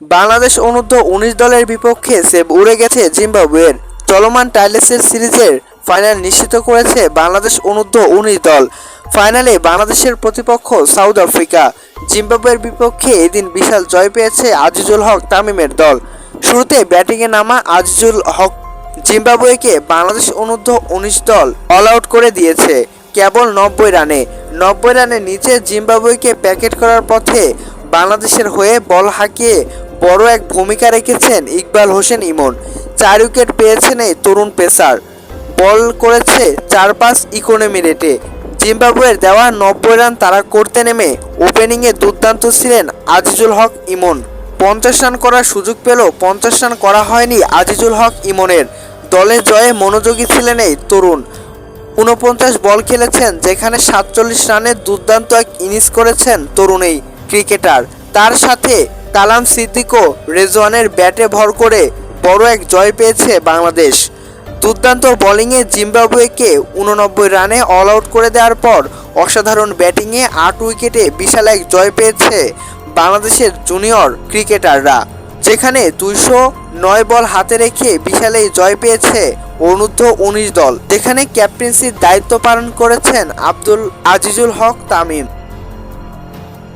বাংলাদেশ অনূর্ধ্ব উনিশ দলের বিপক্ষে সেভ উড়ে গেছে জিম্বাবুয়ের। চলমান টাইলেসের সিরিজের ফাইনাল নিশ্চিত করেছে বাংলাদেশ অনূর্ধ্ব উনিশ দল। ফাইনালে বাংলাদেশের প্রতিপক্ষ সাউথ আফ্রিকা। জিম্বাবুয়ের বিপক্ষে এদিন বিশাল জয় পেয়েছে আজিজুল হক তামিমের দল। শুরুতে ব্যাটিংয়ে নামা আজিজুল হক জিম্বাবুয়েকে বাংলাদেশ অনূর্ধ্ব উনিশ দল অল আউট করে দিয়েছে। কেবল নব্বই রানে। নব্বই রানে নিচে জিম্বাবুয়েকে প্যাকেট করার পথে বাংলাদেশের হয়ে বল হাঁকিয়ে বড় এক ভূমিকা রেখেছেন ইকবাল হোসেন ইমন। চার উইকেট পেয়েছেন এই তরুণ পেসার। বল করেছে চার পাঁচ ইকোনমি রেটে জিম্বাবুয়ের দেওয়া নব্বই রান তারা করতে নেমে ওপেনিংয়ে দুর্দান্ত ছিলেন আজিজুল হক ইমন। পঞ্চাশ রান করার সুযোগ পেল পঞ্চাশ রান করা হয়নি আজিজুল হক ইমনের। দলে জয়ে মনোযোগী ছিলেন এই তরুণ। উনপঞ্চাশ বল খেলেছেন, যেখানে সাতচল্লিশ রানের দুর্দান্ত এক ইনিংস করেছেন তরুণ এই ক্রিকেটার। তার সাথে কালাম সিদ্দিকও রেজওয়ানের ব্যাটে ভর করে বড় এক জয় পেয়েছে বাংলাদেশ। দুর্দান্ত বোলিংয়ে জিম্বাবুয়েকে উননব্বই রানে অল আউট করে দেওয়ার পর অসাধারণ ব্যাটিংয়ে আট উইকেটে বিশাল এক জয় পেয়েছে বাংলাদেশের জুনিয়র ক্রিকেটাররা। যেখানে দুইশো নয় বল হাতে রেখে বিশাল এই জয় পেয়েছে অনূর্ধ্ব উনিশ দল। যেখানে ক্যাপ্টেন্সির দায়িত্ব পালন করেছেন আব্দুল আজিজুল হক তামিম।